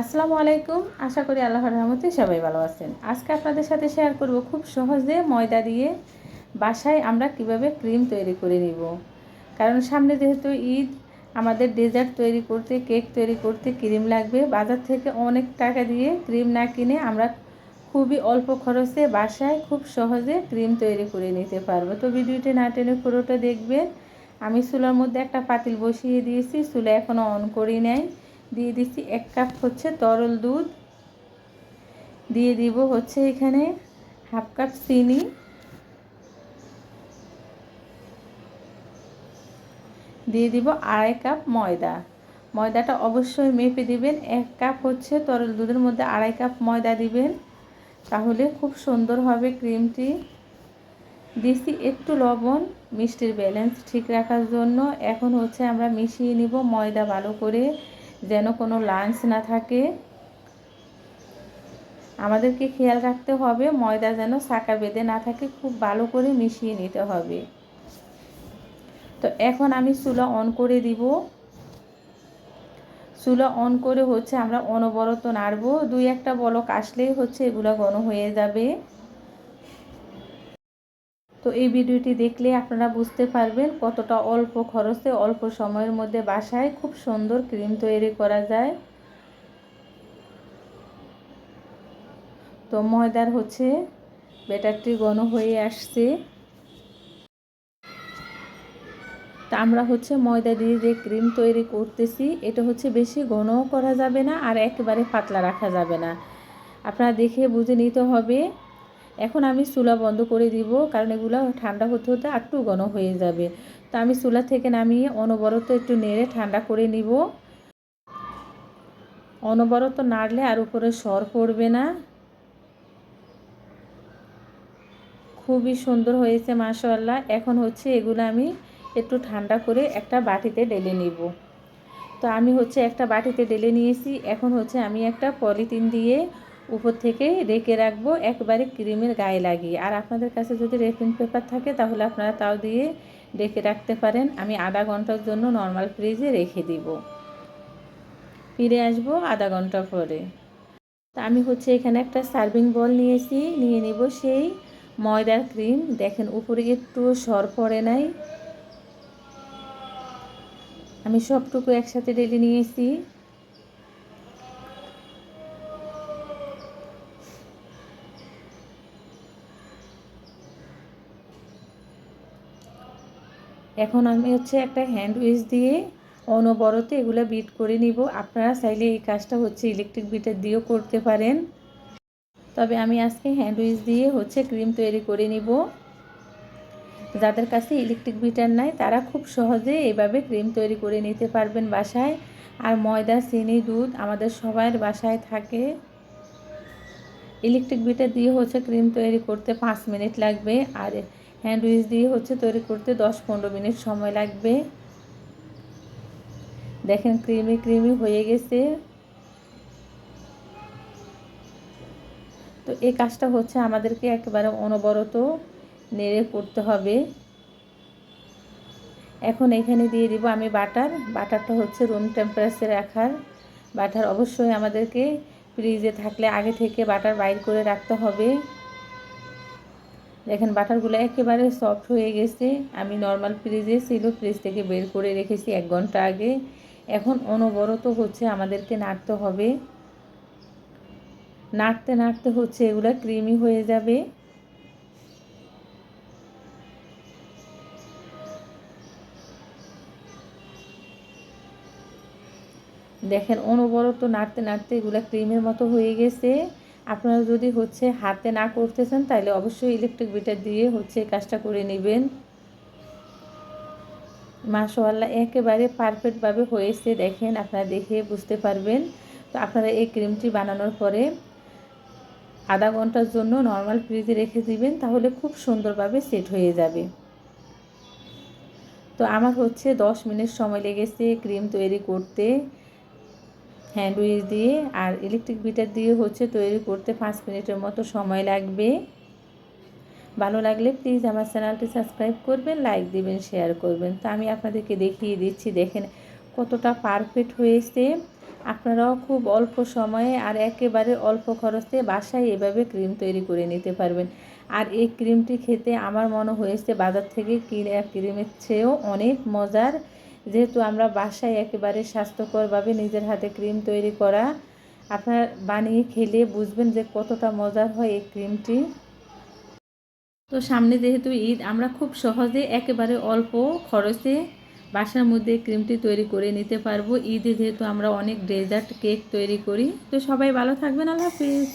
আসসালামু আলাইকুম। আশা করি আল্লাহর রহমতে সবাই ভালো আছেন। আজকে আপনাদের সাথে শেয়ার করব খুব সহজে ময়দা দিয়ে বাসায় আমরা কীভাবে ক্রিম তৈরি করে নিব। কারণ সামনে যেহেতু ঈদ, আমাদের ডেজার্ট তৈরি করতে কেক তৈরি করতে ক্রিম লাগবে। বাজার থেকে অনেক টাকা দিয়ে ক্রিম না কিনে আমরা খুবই অল্প খরচে বাসায় খুব সহজে ক্রিম তৈরি করে নিতে পারব। তো ভিডিওটি না টেনে পুরোটা দেখবেন। আমি চুলার মধ্যে একটা পাতিল বসিয়ে দিয়েছি। চুলা এখনও অন করি নাই। দিয়ে দিচ্ছি এক কাপ হচ্ছে তরল দুধ। দিয়ে দিব হচ্ছে এখানে হাফ কাপ চিনি। দিয়ে দিব আড়াই কাপ ময়দা। ময়দাটা অবশ্যই মেপে দিবেন। এক কাপ হচ্ছে তরল দুধের মধ্যে আড়াই কাপ ময়দা দিবেন। তাহলে খুব সুন্দর হবে ক্রিমটি। দিছি একটু লবণ, মিষ্টির ব্যালেন্স ঠিক রাখার জন্য। এখন হচ্ছে আমরা মিশিয়ে নিব ময়দা ভালো করে। যেন কোনো লাঞ্চ না থাকে। আমাদেরকে খেয়াল রাখতে হবে, ময়দা যেন সাকা বেঁধে না থাকে, খুব ভালো করে মিশিয়ে নিতে হবে। তো এখন আমি চুলা অন করে দিব। চুলা অন করে হচ্ছে আমরা অনবরত নাড়বো। দুই একটা বলক আসলেই হচ্ছে এগুলো ঘন হয়ে যাবে। তো এই ভিডিওটি দেখলে আপনারা বুঝতে পারবেন কতটা অল্প খরচে, অল্প সময়ের মধ্যে বাসায় খুব সুন্দর ক্রিম তৈরি করা যায়। তো ময়দার হচ্ছে ব্যাটারটি ঘন হয়ে আসছে। তা আমরা হচ্ছে ময়দা দিয়ে যে ক্রিম তৈরি করতেছি, এটা হচ্ছে বেশি ঘনও করা যাবে না আর একেবারে পাতলা রাখা যাবে না। আপনারা দেখে বুঝে নিতে হবে এখন আমি চুলা বন্ধ করে দিব, কারণ এগুলো ঠান্ডা হতে হতে একটু ঘন হয়ে যাবে। তো আমি চুলা থেকে নামিয়ে অনবরত একটু নেড়ে ঠান্ডা করে নিব। অনবরত নাড়লে আর উপরে সর পড়বে না। খুবই সুন্দর হয়েছে মাশাল্লাহ এখন হচ্ছে এগুলো আমি একটু ঠান্ডা করে একটা বাটিতে ঢেলে নিব। তো আমি হচ্ছে একটা বাটিতে ঢেলে নিয়েছি। এখন হচ্ছে আমি একটা পলিথিন দিয়ে উপর থেকে রেখে রাখব, একবারে ক্রিমের গায়ে লাগিয়ে। আর আপনাদের কাছে যদি রেফিন পেপার থাকে, তাহলে আপনারা তাও দিয়ে রেখে রাখতে পারেন। আমি আধা ঘণ্টার জন্য নর্মাল ফ্রিজে রেখে দিব। ফিরে আসব আধা ঘণ্টা পরে। তা আমি হচ্ছে এখানে একটা সার্ভিং বল নিয়েছি, নিয়ে নিব সেই ময়দার ক্রিম। দেখেন, উপরে একটু সর পড়ে নাই। আমি সবটুকু একসাথে রেডি নিয়েছি। এখন আমি হচ্ছে একটা হ্যান্ড উইচ দিয়ে অনবরতে এগুলো বিট করে নিব। আপনারা চাইলে এই কাজটা হচ্ছে ইলেকট্রিক বিটার দিয়েও করতে পারেন। তবে আমি আজকে হ্যান্ড উইচ দিয়ে হচ্ছে ক্রিম তৈরি করে নিব। যাদের কাছে ইলেকট্রিক বিটার নাই, তারা খুব সহজে এইভাবে ক্রিম তৈরি করে নিতে পারবেন বাসায়। আর ময়দা, চিনি, দুধ আমাদের সবার বাসায় থাকে। ইলেকট্রিক বিটার দিয়ে হচ্ছে ক্রিম তৈরি করতে পাঁচ মিনিট লাগবে। আর হ্যান্ড উইচ দিয়ে হচ্ছে তৈরি করতে দশ পনেরো মিনিট সময় লাগবে। দেখেন ক্রিমি ক্রিমি হয়ে গেছে। তো এই কাজটা হচ্ছে আমাদেরকে একেবারে অনবরত নেড়ে করতে হবে। এখন এখানে দিয়ে দিব আমি বাটার। বাটারটা হচ্ছে রুম টেম্পারেচারে রাখার। বাটার অবশ্যই আমাদেরকে ফ্রিজে থাকলে আগে থেকে বাটার বাইর করে রাখতে হবে। দেখেন, বাটারগুলো একেবারে সফট হয়ে গেছে। আমি নর্মাল ফ্রিজে ছিল, ফ্রিজ থেকে বের করে রেখেছি এক ঘণ্টা আগে। এখন অনবরত হচ্ছে আমাদেরকে নাড়তে হবে। নাড়তে নাড়তে হচ্ছে এগুলো ক্রিমি হয়ে যাবে। দেখেন অনবরত নাড়তে নাড়তে এগুলো ক্রিমের মতো হয়ে গেছে। আপনারা যদি হচ্ছে হাতে না করতেছেন তাহলে অবশ্যই ইলেকট্রিক বিটার দিয়ে হচ্ছে কাজটা করে নেবেন। মাশাল্লাহ একেবারে পারফেক্টভাবে হয়েছে দেখেন, আপনারা দেখে বুঝতে পারবেন। তো আপনারা এই ক্রিমটি বানানোর পরে আধা ঘণ্টার জন্য নর্মাল ফ্রিজে রেখে দিবেন, তাহলে খুব সুন্দরভাবে সেট হয়ে যাবে। তো আমার হচ্ছে দশ মিনিট সময় লেগেছে ক্রিম তৈরি করতে। হ্যান্ড উইচ দিয়ে আর ইলেকট্রিক বিটার দিয়ে হচ্ছে তৈরি করতে পাঁচ মিনিটের মতো সময় লাগবে। ভালো লাগলে প্লিজ আমার চ্যানেলটি সাবস্ক্রাইব করবেন লাইক দিবেন শেয়ার করবেন। তো আমি আপনাদেরকে দেখিয়ে দিচ্ছি, দেখেন কতটা পারফেক্ট হয়েছে। আপনারাও খুব অল্প সময়ে আর একেবারে অল্প খরচে বাসায় এভাবে ক্রিম তৈরি করে নিতে পারবেন। আর এই ক্রিমটি খেতে আমার মনে হয়েছে বাজার থেকে কিনে ক্রিমের চেয়েও অনেক মজার। যেহেতু আমরা বাসায় একেবারে স্বাস্থ্যকরভাবে নিজের হাতে ক্রিম তৈরি করা, আপনার বানিয়ে খেলে বুঝবেন যে কতটা মজার হয় এই ক্রিমটি। তো সামনে যেহেতু ঈদ, আমরা খুব সহজে একেবারে অল্প খরচে বাসার মধ্যে ক্রিমটি তৈরি করে নিতে পারব। ঈদে যেহেতু আমরা অনেক ডেজার্ট, কেক তৈরি করি। তো সবাই ভালো থাকবেন, আল্লাহ হাফিজ।